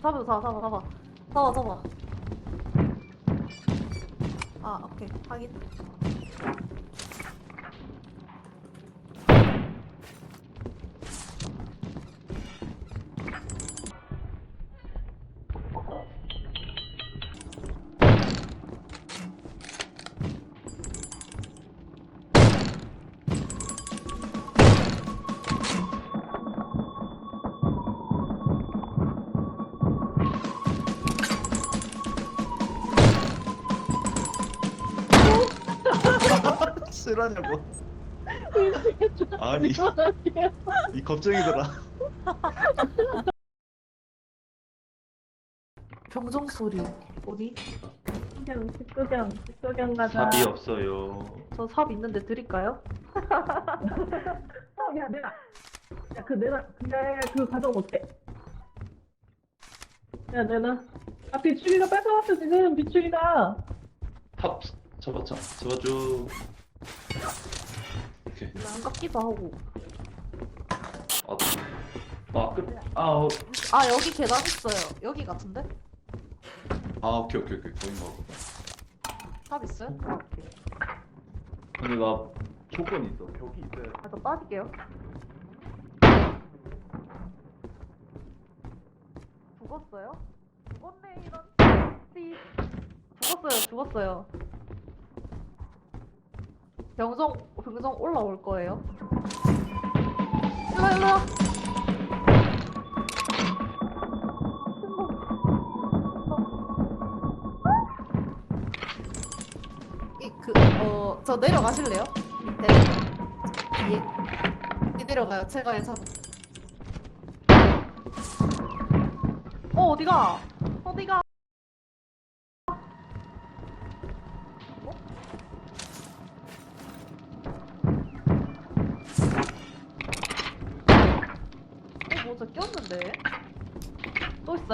잡아 잡아 잡아 잡아 잡아 잡아 아 오케이. 확인 실화냐고 아니 이 겁쟁이들아 병정 소리 어디? 식구경, 식구경, 식구경 가자. 답이 없어요 저 삽 있는데 드릴까요? 어, 야, 내가. 야, 그, 내가, 근데 그거 어때? 야, 내가. 아, 비추기가 뺏어왔어, 지금, 비추기가. 탑 잡았자 잡아줘 오케이 안 같기도 하고. 아끝아 아 여기 계단 있어요. 여기 같은데? 아 오케이 오케이 오케이. 거기 먹어 삽 있어요? 근데 나 조건이 있어. 벽이 있어야 아 저 빠질게요. 죽었어요? 죽었네 이런 씨. 죽었어요 죽었어요 병정 병정 올라올 거예요. 일로 일로 이그어저 내려가실래요? 밑에. 뒤에. 뒤 내려가요 제가 해서. 어 어디가? 어디가 저 꼈는데? 또 있어요?